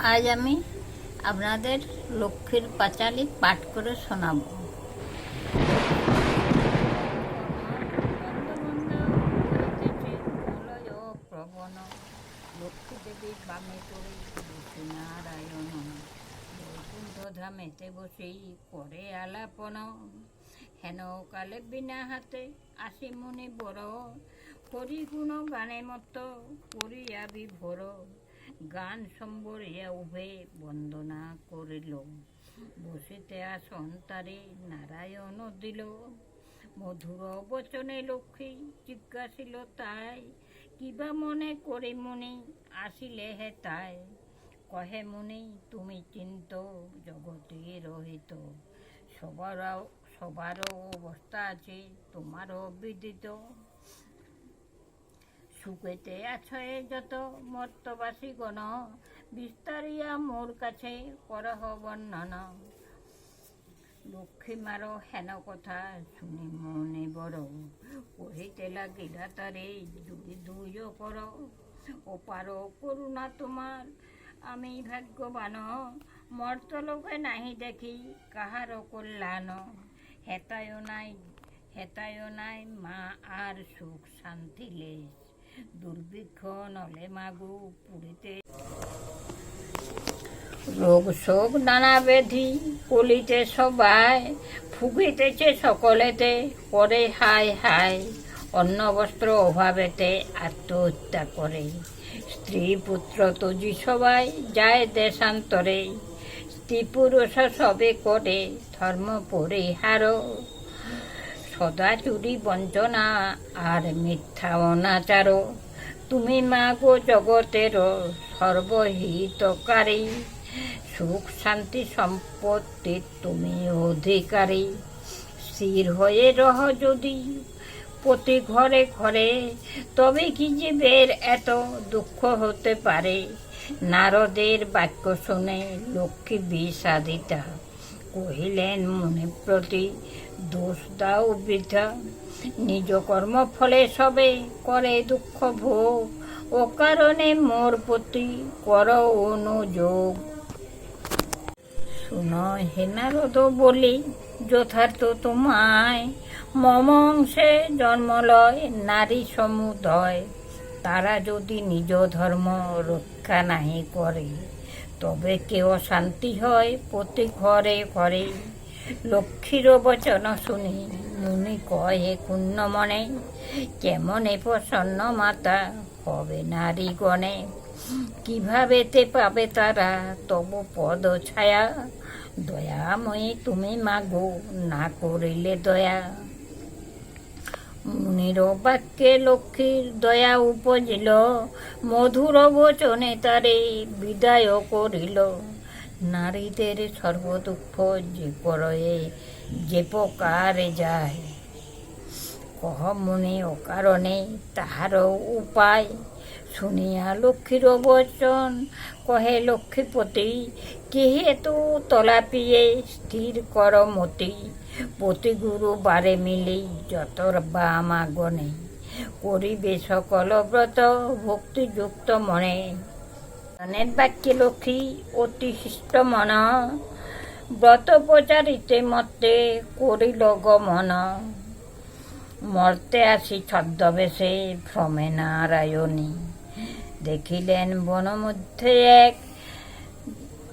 আজ আমি আপনাদের লক্ষ্মীর পাঁচালি পাঠ করে শোনাবো। প্রবণ লক্ষ্মী দেবীর বামে পড়ে ধামেতে বসেই করে আলাপন হেন কালে বিনা হাতে আসি মনে বড় করি গুণ গানে মত করিয়া বিভোর। গান সম্বরিয়া উভে বন্দনা করিল। বসিতে আসন তারে নারায়ণ দিল। মধুর বচনে লক্ষ্মী জিজ্ঞাসিল, তাই কিবা মনে করে মনে আসিলে হে তাই? কহে মনে, তুমি চিন্ত জগতে রহিত। সবারও সবারও অবস্থা আছে তোমারও বিদিত। সুখেতে আছে যত মর্তবাসী গণ, বিস্তারিয়া মোর কাছে করহ বর্ণনা। লক্ষ্মী মারো হেন কথা শুনি মনে বড়, কহিতে লাগিলা তারে যদি দুইও কর ও পারো করুণা তোমার। আমি ভাগ্যবান মর্তলোকে নাহি দেখি কাহারও কল্যাণ। হেতায়ও নাই হেতায়ও নাই, মা আর সুখ শান্তি লেশ দুর্ভিক্ষ নলে মাগু পুরিতে রোগ শোক নানা ব্যাধি কলিতে সবাই ফুকিতেছে সকলেতে করে হাই হাই অন্ন বস্ত্র অভাবেতে আত্মহত্যা করে। স্ত্রী পুত্র তজি সবাই যায় দেশান্তরে, স্ত্রী পুরুষ সবে করে ধর্ম পরিহার সদা চুরি বঞ্চনা আর মিথ্যা অনাচার তুমি মা গো জগতের সর্বহিতকারী। সুখ, শান্তি, সম্পত্তি তুমি অধিকারী। স্থির হয়ে রহ যদি প্রতি ঘরে ঘরে, তবে কি জীবের এত দুঃখ হতে পারে? নারদের বাক্য শুনে লক্ষ্মী বিষাদিতা কহিলেন, মনে প্রতি দোষ দাও বৃদ্ধা। নিজ কর্ম ফলে সবে করে দুঃখ ভোগ। ও কারণে মোর প্রতি কর অনুযোগ। শুন হে নারদ, বলি যথার্থ তোমায়। মমংসে জন্মলয় নারী সমুদয়। তারা যদি নিজ ধর্ম রক্ষা নাহি করে, তবে কেউ শান্তি হয় প্রতি ঘরে ঘরে। লক্ষ্মীর বচন শুনি, মুনি কহে কুণ্ণ মনে কেমনে প্রসন্ন মাতা, হবে নারী গণে। কীভাবে তে পাবে তারা, তবু পদ ছায়া। দয়াময়ী তুমি মাগো, না করিলে দয়া। মুনির বাক্যে লক্ষ্মীর দয়া উপজিল, মধুর বচনে তারে বিদায় করিল। নারীদের সর্বদুঃখ যে পরয়ে, যে প্রকারে যায়। কহ মনে অকারণে তাহারও উপায়। শুনিয়া লক্ষ্মীর বচন, কহে লক্ষ্মীপতি কে হেতু তলাপিয়ে স্থির কর মতি? প্রতি গুরু বারে মিলি যত বা মাগনে করিবে সকল ব্রত, ভক্তিযুক্ত মনে। মনের বাক্যে লক্ষ্মী, অতি শিষ্ট মন। ব্রত প্রচারিতে মতে করিল গমন। মর্তে আসি ছদ্মবেশে ভ্রমে নারায়ণী। দেখিলেন বন মধ্যে এক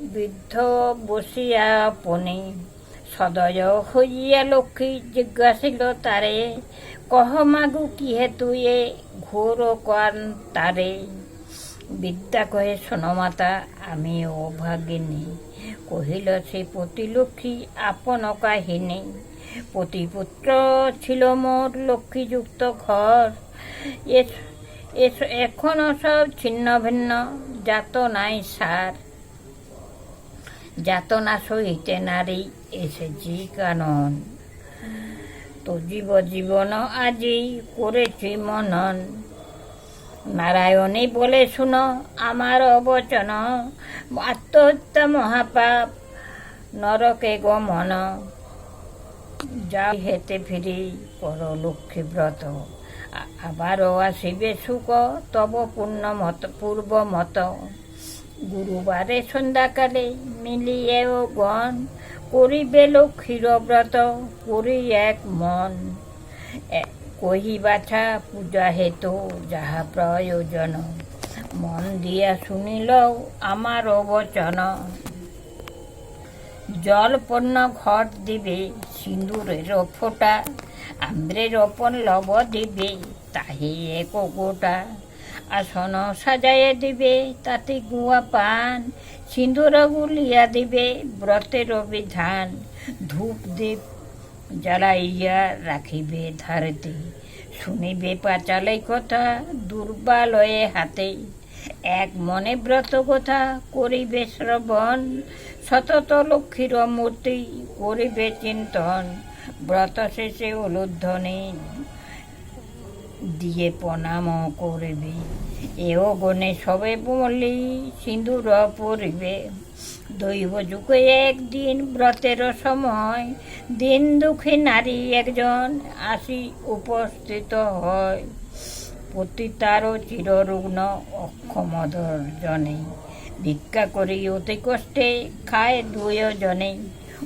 বৃদ্ধ বসিয়া পনি সদয় হইয়া লক্ষ্মী জিজ্ঞাসিল, তারে, কহ মাগু কি হেতু এ ঘোর কান তারে? বিদ্যা কহে সোনমাতা আমি অভাগিনী কহিল, সে প্রতিলক্ষ্মী আপন কাহিনী। প্রতিপুত্র ছিল মোর লক্ষ্মীযুক্ত ঘর। এখনও সব ছিন্ন ভিন্ন, যাত নাই সার। যাতনা সহিতে নারী এসেছি কানন তো জীব জীবন আজি করেছি মনন। নারায়ণী বলে শুনো আমার অবচন। আত্মহত্যা মহাপাপ, নরকে গমন। যা হেতে ফিরি কর লক্ষ্মী ব্রত। আবারও আসিবে সুখ, তব পূর্ণ মত পূর্ব মত। গুরুবারে সন্ধ্যাকালে মিলিয়ে ও গণ করিবে লক্ষ্মীর ব্রত করি এক মন। কহি বাছা পূজা হেতু যাহা প্রয়োজন। মন দিয়া শুনিল আমার বচন জল পণ্য ঘট দিবে সিঁদুরের ফোঁটা, আম্রের পল্লব দিবে, তাহে এক গোটা। আসন সাজাইয়া দিবে, তাতে গুয়া পান, সিঁদুর গুলিয়া দিবে, ব্রতের বিধান ধূপ দীপ জ্বালাইয়া রাখিবে ধারতে। শুনিবে পাচালাই কথা, দুর্বালয়ে হাতে। এক মনে ব্রত কথা করিবে শ্রবণ, সতত লক্ষ্মীর মূর্তি করিবে চিন্তন। ব্রত শেষে উলুধ্বনি দিয়ে প্রণাম করিবে। এও গণে সবে বলি সিঁদুর পরিবে। দৈব যুগে একদিন ব্রতের সময়, দিন দুঃখী নারী একজন আসি উপস্থিত হয়। পতিতার চিররুগ্ন অক্ষমদর জনে। ভিক্ষা করি অতি কষ্টে, খায় দুজনে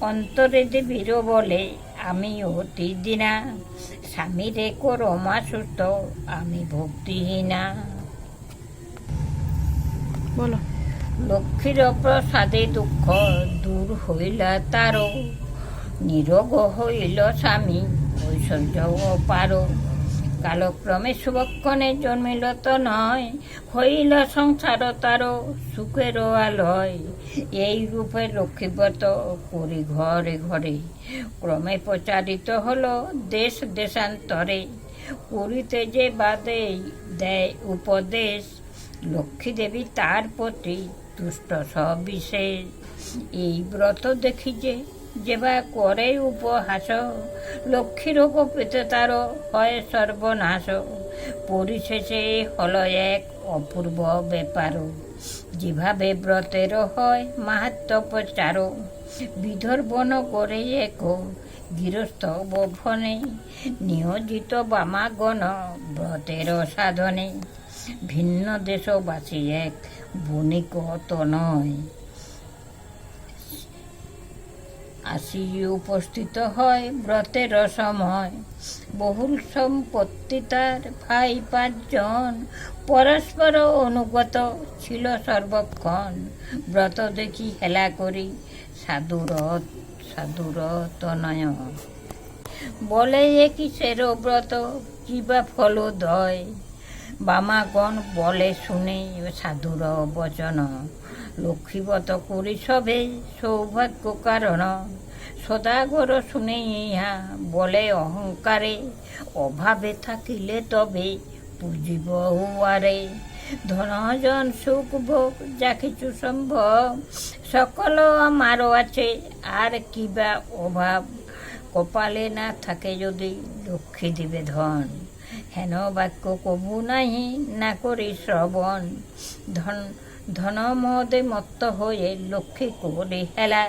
অন্তরে দেবীর বলে আমি অতি দিনা স্বামী রেখো করমা সুস্থ আমি ভক্তিহীনা। বলো। লক্ষ্মীর প্রসাদে দুঃখ দূর হইল তারও নিরোগ হইল স্বামী ঐশ্বর্য পার কালক্রমে শুভক্ষণে জন্মিল তো নয়, হইল সংসার তার সুখের আলয়। এই রূপে লক্ষ্মীব্রত করি ঘরে ঘরে। ক্রমে প্রচারিত হলো দেশ দেশান্তরে। করিতে যে বাদে দেয় উপদেশ লক্ষ্মী দেবী তার প্রতি তুষ্ট সবিশেষ। এই ব্রত দেখি যে যেবা করে উপহাস লক্ষ্মীর পেতে তার হয় সর্বনাশ পরিশেষে হল এক অপূর্ব ব্যাপার যেভাবে ব্রতের হয় মাহাত্ম প্রচার বিদর্বন করে এক গৃহস্থ বভনে নিয়োজিত বামাগণ ব্রতের সাধনে ভিন্ন দেশবাসী এক বণিক নয় আসি উপস্থিত হয় ব্রতের সময় বহুল সম্পত্তি তার ভাই পাঁচজন পরস্পর অনুগত ছিল সর্বক্ষণ ব্রত দেখি হেলা করি সাধুর সাধুর তনয় বলে এ কিসের ব্রত কিবা ফলদয় বামাগণ বলে শুনে সাধুর বচন লক্ষ্মীবত করি সবে, সৌভাগ্য কারণ। সদাগর শুনে ইহা বলে অহংকারে, অভাবে থাকিলে তবে পুজিব উয়ারে ধনজন সুখ ভোগ যা কিছু সম্ভব, সকল আমারও আছে, আর কিবা অভাব? কপালে না থাকে যদি লক্ষ্মী দিবে ধন। হেন বাক্য কবু নাহি, না করি শ্রবণ। ধন ধনমদে মত্ত হয়ে লক্ষ্মী করে হেলা।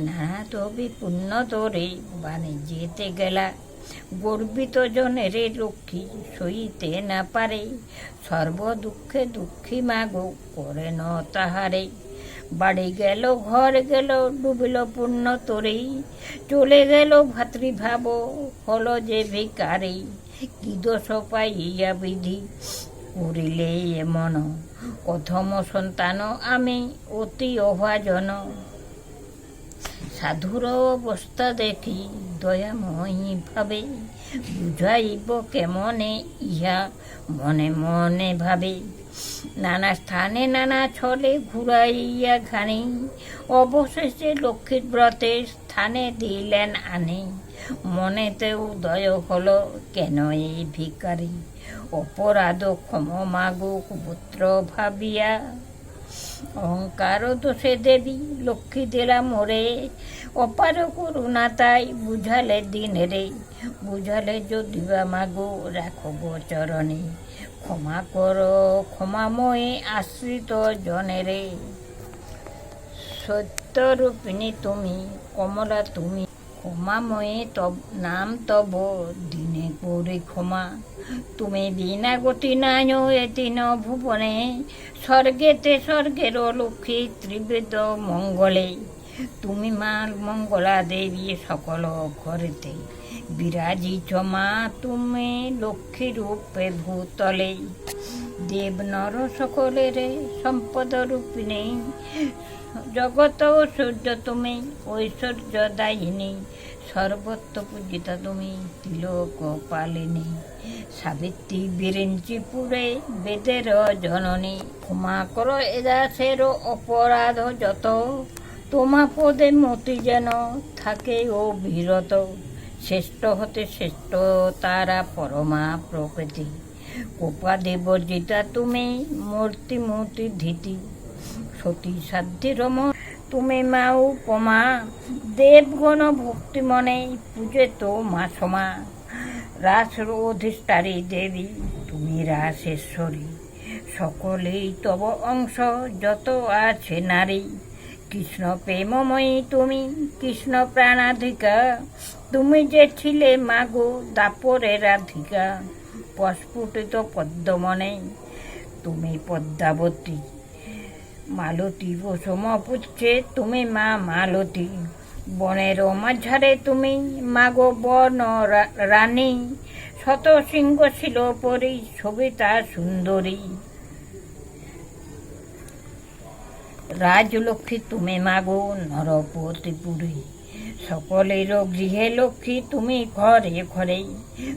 না তবে পুণ্য তোরে বাণিজ্যেতে গেলা। গর্বিত জনেরে লক্ষ্মী সইতে না পারে। সর্ব দুঃখে মাগো করে ন তাহারে। বাড়ি গেল, ঘর গেল, ডুবিল পুণ্য তোরেই চলে গেল ভাতৃভাব, হলো যে ভিকারি। কি দোষ পাইয়া বিধি, করিলে এমন প্রথম সন্তান আমি অতি অভাজন। সাধুর অবস্থা দেখি দয়াময়ী ভাবে বুঝাইব কেমনে ইহা মনে মনে ভাবে। নানা স্থানে নানা ছলে ঘুরাইয়া ঘানি, অবশেষে লক্ষ্মীর ব্রতের স্থানে দিলেন আনে। মনেতেও দয় হলো কেন এই ভিকারি অপরাধ ক্ষম মাগো পুত্র ভাবিয়া। অহংকার দোষে দেবী লক্ষ্মী দিলা মোরে। অপার করুণা তাই বুঝালে দিন রে বুঝালে যদি বা মাগো রাখো গো চরণে। ক্ষমা কর, ক্ষমাময়ে আশ্রিত জনে রে সত্যরূপিণী তুমি, কমলা তুমি। ক্ষমাময়ে তব, নাম তব, দিনে করে ক্ষমা। তুমি বিনা গতি নায় এ তিন ভুবনে স্বর্গেতে স্বর্গের লক্ষ্মী ত্রিবেদ মঙ্গলে। তুমি মা মঙ্গলা দেবী সকল ঘরেতে। বিরাজিছ মা তুমি লক্ষ্মী রূপে ভূতলে। দেব নর সকলের সম্পদ রূপিণী। জগত সূর্য তুমি ঐশ্বর্য দায়িনী সর্বত্র পূজিতা তুমি তিলক পালিনী সাবিত্রী বিরিঞ্চিপুরে বেদের জননী। ক্ষমা করো এদাসের অপরাধ যত, তোমা পদে মতি যেন থাকে ও বিরত। শ্রেষ্ঠ হতে শ্রেষ্ঠ তারা পরমা প্রকৃতি। কোপা দেবজিতা তুমি মূর্তি মূর্তি ধীতি। সতী সাধ্যি রম তুমি মা উপমা, দেবগণ ভক্তি মনে পূজে তো মা সমা রাস অধিষ্ঠারী দেবী, তুমি রাসেশ্বরী সকলেই তব অংশ, যত আছে নারী। কৃষ্ণ প্রেমময়ী তুমি কৃষ্ণ প্রাণাধিকা তুমি যে ছিলে মাগো দাপরের রাধিকা। প্রস্ফুটিত পদ্মমনে তুমি পদ্মাবতী। মালতী কুসুম পুচ্ছে তুমি মা মালতী। বনের মাঝারে তুমি, মাগো বন রানী। শত সিংহ ছিল পরি, সবিতা সুন্দরী। রাজলক্ষ্মী তুমি মাগো নরপতি পুরী সকলের গৃহে লক্ষ্মী তুমি ঘরে ঘরে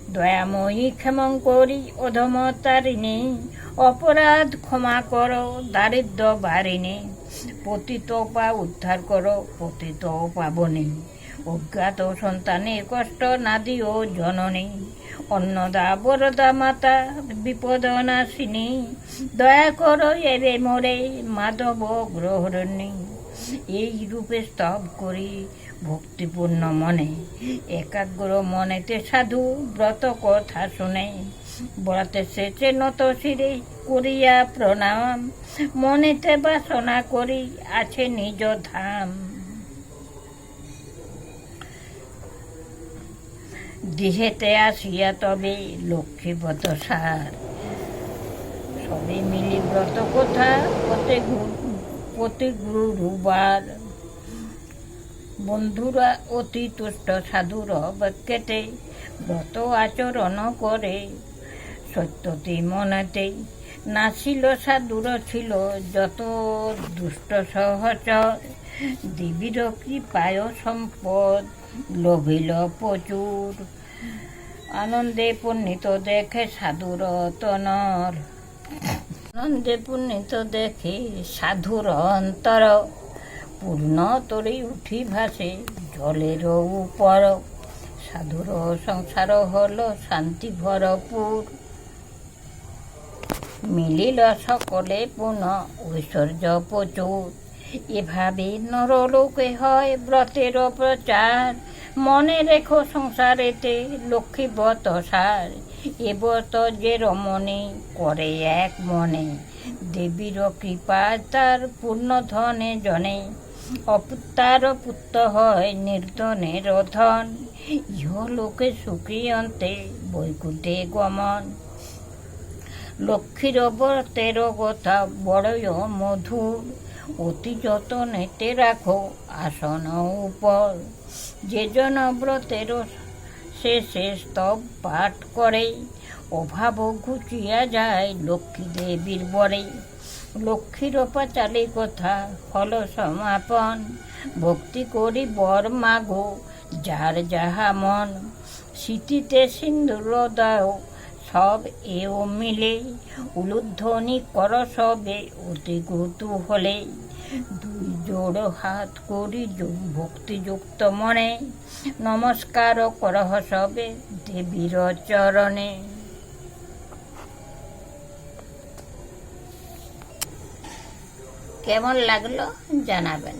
দয়াময়ী ক্ষমং করি, অধমতারিণী। অপরাধ ক্ষমা করো, দারিদ্র বারিণী। পতিত পা উদ্ধার করো, পতিত পাবনী। অজ্ঞাত সন্তানের কষ্ট না দিও জননী। অন্নদা, বরদা মাতা, বিপদ নাশিনী দয়া করো এবে মোরে মাধব গ্রহরণী এই রূপে স্তব করি ভক্তিপূর্ণ মনে, একাগ্র মনেতে সাধু ব্রত কথা শুনে বলাতে সেচে নত শিরে করিয়া প্রণাম, মনেতে বাসনা করি, আছে নিজ ধাম। দিহেতে আসিয়া তবে লক্ষ্মীপত সার। সবে মিলি ব্রত কথা, প্রতি প্রতি গুরুবার বন্ধুরা অতি তুষ্ট সাধুর বাক্যেতে ব্রত আচরণ করে। সত্যতি মনেতে নাছিল সাধুর ছিল যত দুষ্ট সহচর দেবীর কৃপায় সম্পদ লোভিল প্রচুর। আনন্দে পুণ্যিত দেখে সাধুর তনর। আনন্দে পুণ্যিত দেখে সাধুর অন্তর। পূর্ণ তরে উঠি ভাসে, জলের উপর। সাধুর সংসার হল শান্তি ভরপুর। মিলিল সকলে পুনঃ, ঐশ্বর্য প্রচুর। এভাবে নরলোকে হয় ব্রতের প্রচার। মনে রেখো সংসারেতে লক্ষ্মী ব্রত সার। এ ব্রত যে রমণী করে এক মনে, দেবীর কৃপা তার পূর্ণ ধনে জনে। অপুত্তার পুত্র হয় নির্ধনের ধন ইহলোকে সুখী অন্তে বৈকুণ্ঠে গমন। লক্ষ্মীর ব্রতের কথা বড়ই মধুর। অতি যতনেতে রাখো আসন উপর। যে জন ব্রতের শেষে স্তব পাঠ করে। অভাব ঘুচিয়া যায় লক্ষ্মী দেবীর বরে। লক্ষ্মীর পাচালি কথা হল সমাপন। ভক্তি করি বর মাগো, যার যাহা মন স্মৃতিতে সিন্দুর দাও, সব এও মিলে। উলুধ্বনি কর সবে, অতি হলে। দুই জোড় হাত করি ভক্তিযুক্ত মনে। নমস্কার করহ সবে, দেবীর চরণে। কেমন লাগল জানাবেন।